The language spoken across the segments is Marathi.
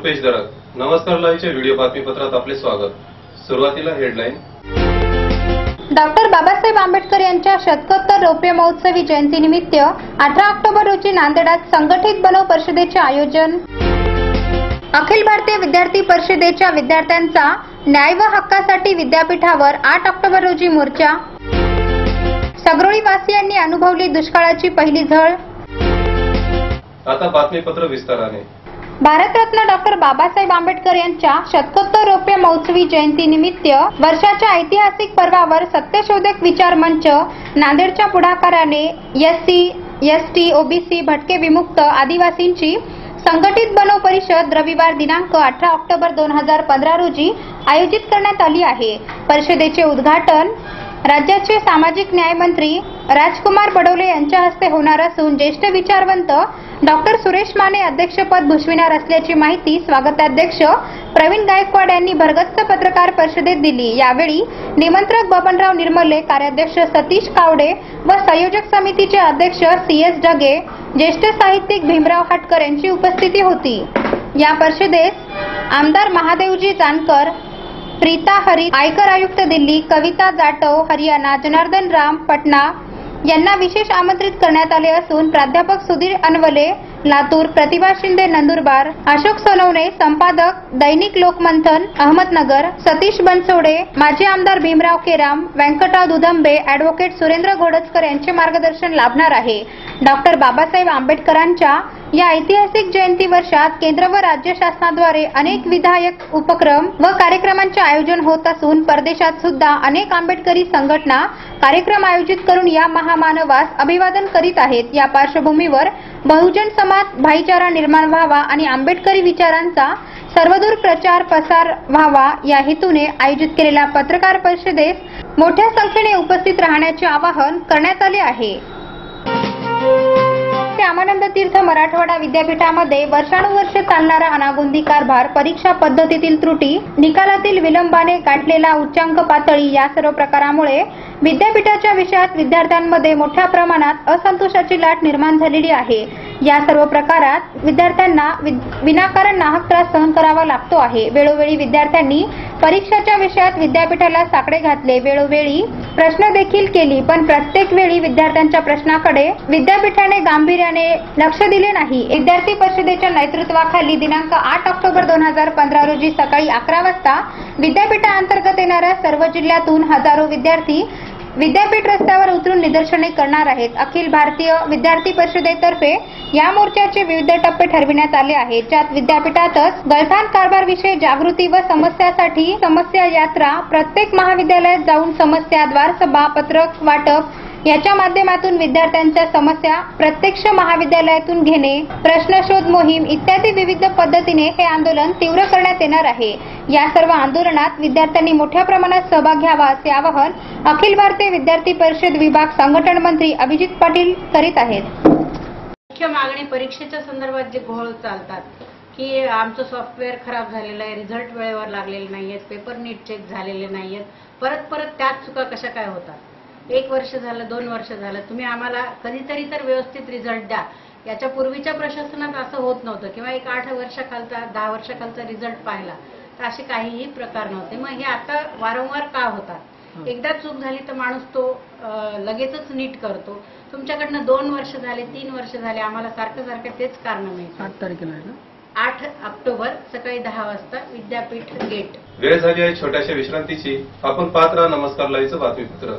रुपेश दरक नमस्कार लाईव्हच्या व्हिडिओ बातमीपत्रात आपले स्वागत. सुरुवातीला हेडलाईन. डॉक्टर बाबासाहेब आंबेडकर यांच्या शतकोत्तर रौप्य महोत्सवी जयंतीनिमित्त अठरा ऑक्टोबर रोजी नांदेडात संघटित बनव परिषदेचे आयोजन. अखिल भारतीय विद्यार्थी परिषदेच्या विद्यार्थ्यांचा न्याय व हक्कासाठी विद्यापीठावर आठ ऑक्टोबर रोजी मोर्चा. सगरोळी वासियांनी अनुभवली दुष्काळाची पहिली झळ. आता बातमीपत्र विस्ताराने. भारतरत्न डॉक्टर बाबासाहेब आंबेडकर यांच्या शतकोत्तर रौप्य महोत्सवी जयंतीनिमित्त वर्षाच्या ऐतिहासिक पर्वावर सत्यशोधक विचार मंच नांदेडच्या पुढाकाराने एससी एसटी ओबीसी भटके विमुक्त आदिवासींची संघटित बनव परिषद रविवार दिनांक अठरा ऑक्टोबर दोन हजार पंधरा रोजी आयोजित करण्यात आली आहे. परिषदेचे उद्घाटन राज्याचे सामाजिक न्याय मंत्री राजकुमार बडोले यांच्या हस्ते होणार असून ज्येष्ठ विचारवंत डॉक्टर सुरेश माने अध्यक्षपद भूषविणार असल्याची माहिती स्वागताध्यक्ष प्रवीण गायकवाड यांनी भरगस्त पत्रकार परिषदेत दिली. यावेळी निमंत्रक बबनराव निर्मले कार्याध्यक्ष सतीश कावडे व संयोजक समितीचे अध्यक्ष सी एस डगे ज्येष्ठ साहित्यिक भीमराव हटकर यांची उपस्थिती होती. या परिषदेस आमदार महादेवजी जानकर प्रीता हरी आयकर आयुक्त दिल्ली कविता जाटव हरियाणा जनार्दन राम पटना यांना विशेष आमंत्रित करण्यात आले असून प्राध्यापक सुधीर अनवले लातूर प्रतिभा शिंदे नंदुरबार अशोक सोनवणे संपादक दैनिक लोकमंथन अहमदनगर सतीश बनसोडे माजी आमदार भीमराव केराम व्यंकटराव दुधंबे अॅडव्होकेट सुरेंद्र घोडजकर यांचे मार्गदर्शन लाभणार आहे. डॉक्टर बाबासाहेब आंबेडकरांच्या या ऐतिहासिक जयंती वर्षात केंद्र व राज्य शासनाद्वारे अनेक विधायक उपक्रम व कार्यक्रमांचे आयोजन होत असून परदेशात सुद्धा अनेक आंबेडकरी संघटना कार्यक्रम आयोजित करून या महामानवास अभिवादन करीत आहेत. या पार्श्वभूमीवर बहुजन समाज भाईचारा निर्माण व्हावा आणि आंबेडकरी विचारांचा सर्वदूर प्रचार प्रसार व्हावा या हेतूने आयोजित केलेल्या पत्रकार परिषदेत मोठ्या संख्येने उपस्थित राहण्याचे आवाहन करण्यात आले आहे. रामानंद तीर्थ मराठवाडा विद्यापीठामध्ये वर्षानुवर्ष चालणारा अनागोंदी कारभार परीक्षा पद्धतीतील त्रुटी निकालातील विलंबाने गाठलेला उच्चांक पातळी या सर्व प्रकारामुळे विद्यापीठाच्या विषयात विद्यार्थ्यांमध्ये मोठ्या प्रमाणात असंतोषाची लाट निर्माण झालेली आहे. या सर्व प्रकारात विद्यार्थ्यांना विनाकारण नाहक त्रास सहन करावा लागतो आहे. वेळोवेळी विद्यार्थ्यांनी परीक्षाच्या विषयात विद्यापीठाला साकडे घातले. वेळोवेळी प्रश्न देखील केली पण प्रत्येक वेळी विद्यार्थ्यांच्या प्रश्नाकडे विद्यापीठाने गांभीर्याने लक्ष दिले नाही. विद्यार्थी परिषदेच्या नेतृत्वाखाली दिनांक आठ ऑक्टोबर दोन हजार पंधरा रोजी सकाळी अकरा वाजता विद्यापीठाअंतर्गत येणाऱ्या सर्व जिल्ह्यातून हजारो विद्यार्थी विद्यापीठ रस्त्यावर उतरून निदर्शने करणार आहेत. अखिल भारतीय विद्यार्थी परिषदेतर्फे या मोर्चाचे विविध टप्पे ठरविण्यात आले आहेत. ज्यात विद्यापीठातच गलथान कारभारविषयी जागृती व समस्यासाठी समस्या यात्रा प्रत्येक महाविद्यालयात जाऊन समस्याद्वार सभा पत्रक वाटप याच्या माध्यमातून विद्यार्थ्यांच्या समस्या प्रत्यक्ष महाविद्यालयातून घेणे प्रश्नशोध मोहीम इत्यादी विविध पद्धतीने हे आंदोलन तीव्र करण्यात येणार आहे. या सर्व आंदोलनात विद्यार्थ्यांनी मोठ्या प्रमाणात सहभाग घ्यावा असे आवाहन अखिल भारतीय विद्यार्थी परिषद विभाग संघटन मंत्री अभिजित पाटील करीत आहेत. मुख्य मागणी परीक्षेच्या संदर्भात जे घोळ चालतात की आमचं सॉफ्टवेअर खराब झालेलं आहे रिझल्ट वेळेवर लागलेले नाहीयेत पेपर नीट चेक झालेले नाहीयेत परत परत त्याच चुका कशा काय होतात? एक वर्ष झालं दोन वर्ष झालं तुम्ही आम्हाला कधीतरी तर व्यवस्थित रिझल्ट द्या. याच्या पूर्वीच्या प्रशासनात असं होत नव्हतं. किंवा एक आठ वर्षाखालचा दहा वर्षाखालचा रिझल्ट पाहिला तर असे काहीही प्रकार नव्हते. मग हे आता वारंवार का होतात? एकदा चूक झाली तर माणूस तो लगेचच नीट करतो. तुमच्याकडनं दोन वर्ष झाले तीन वर्ष झाले आम्हाला सारखं सारखं तेच कारण मिळतं. आठ तारखेला आहे ना? आठ ऑक्टोबर सकाळी दहा वाजता विद्यापीठ गेट. वेळ झाली आहे छोट्याशा विश्रांतीची. आपण पाहत राहा नमस्कार लाईव्हचं बातमीपत्र.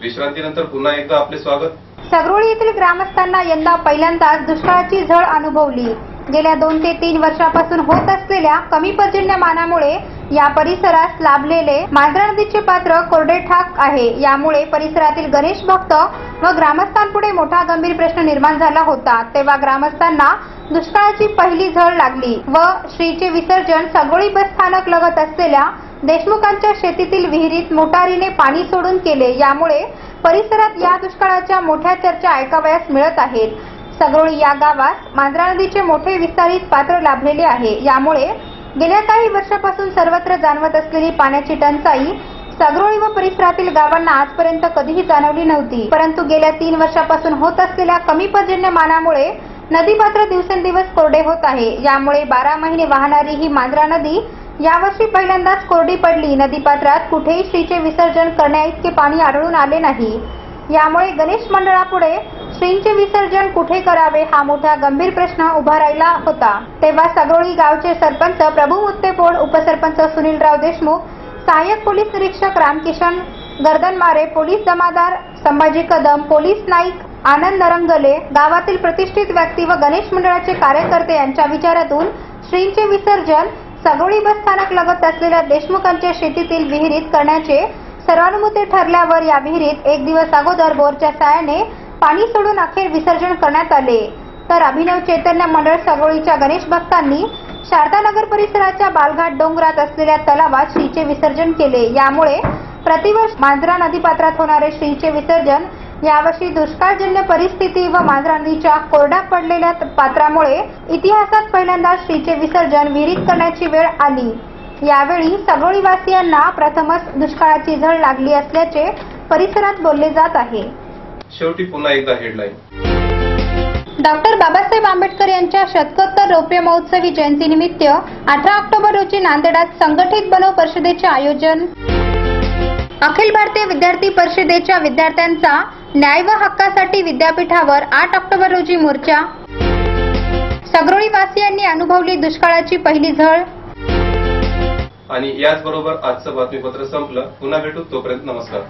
विश्रांतीनंतर पुन्हा एकदा आपले स्वागत. सगरोळी येथील ग्रामस्थांना यंदा पहिल्यांदाच दुष्काळाची झळ अनुभवली. गेल्या दोन ते तीन वर्षापासून होत असलेल्या कमी पर्जन्यमानामुळे या परिसरास लाभलेले मांजरा नदीचे पात्र कोरडे ठाक आहे. यामुळे परिसरातील गणेश भक्त व ग्रामस्थांपुढे मोठा गंभीर प्रश्न निर्माण झाला होता. तेव्हा ग्रामस्थांना दुष्काळाची पहिली झळ लागली व श्रीचे विसर्जन सगोळी बस स्थानक लगत असलेल्या देशमुखांच्या शेतीतील विहिरीत मोटारीने पाणी सोडून केले. यामुळे परिसरात या दुष्काळाच्या मोठ्या चर्चा ऐकावयास मिळत आहेत. सगरोळी या गावास मांजरा नदीचे मोठे विस्तारित पात्र लाभलेले आहे. यामुळे गेल्या काही वर्षापासून सर्वत्र जाणवत असलेली पाण्याची टंचाई सगरोळी व परिसरातील गावांना आजपर्यंत कधीही जाणवली नव्हती. परंतु गेल्या तीन वर्षापासून होत असलेल्या कमी पर्जन्यमानामुळे नदी पात्र दिवसेंदिवस कोरडे होत आहे. यामुळे बारा महिने वाहणारी ही मांजरा नदी यावर्षी पहिल्यांदाच कोरडी पडली. नदीपात्रात कुठेही श्रीचे विसर्जन करण्याइतके पाणी आढळून आले नाही. यामुळे गणेश मंडळापुढे श्रींचे विसर्जन कुठे करावे हा मोठा गंभीर प्रश्न उभा राहिला होता. तेव्हा सगोळी गावचे सरपंच प्रभू मुत्तेपोड उपसरपंच सुनीलराव देशमुख सहाय्यक पोलीस निरीक्षक रामकिशन गर्दनमारे पोलीस जमादार संभाजी कदम पोलीस नाईक आनंद नरंगले गावातील प्रतिष्ठित व्यक्ती व गणेश मंडळाचे कार्यकर्ते यांच्या विचारातून श्रींचे विसर्जन सगोळी बस स्थानक लगत असलेल्या देशमुखांच्या शेतीतील विहिरीत करण्याचे सर्वानुमते ठरल्यावर या विहिरीत एक दिवस अगोदर बोरच्या साहाय्याने पाणी सोडून अखेर विसर्जन करण्यात आले. तर अभिनव चैतन्य मंडळ सगोळीच्या गणेश भक्तांनी शारदानगर परिसराच्या बालघाट डोंगरात असलेल्या तलावात श्रीचे विसर्जन केले. यामुळे प्रतिवर्ष मांजरा नदीपात्रात होणारे श्रीचे विसर्जन यावर्षी दुष्काळजन्य परिस्थिती व मांजरा नदीच्या कोरड्या पडलेल्या पात्रामुळे इतिहासात पहिल्यांदा श्रीचे विसर्जन विहिरीत करण्याची वेळ आली. यावेळी सगोळीवासियांना प्रथमच दुष्काळाची झळ लागली असल्याचे परिसरात बोलले जात आहे. शेवटी पुन्हा एकदा हेडलाईन डॉक्टर बाबासाहेब आंबेडकर यांच्या शतकोत्तर रौप्य महोत्सवी जयंतीनिमित्त अठरा ऑक्टोबर रोजी नांदेडात संघटित बनव परिषदेचे आयोजन. अखिल भारतीय विद्यार्थी परिषदेच्या विद्यार्थ्यांचा न्याय व हक्कासाठी विद्यापीठावर आठ ऑक्टोबर रोजी मोर्चा. सगरोळी वासियांनी अनुभवली दुष्काळाची पहिली झळ. आणि याचबरोबर आजचं बातमीपत्र संपलं. पुन्हा भेटू तोपर्यंत नमस्कार.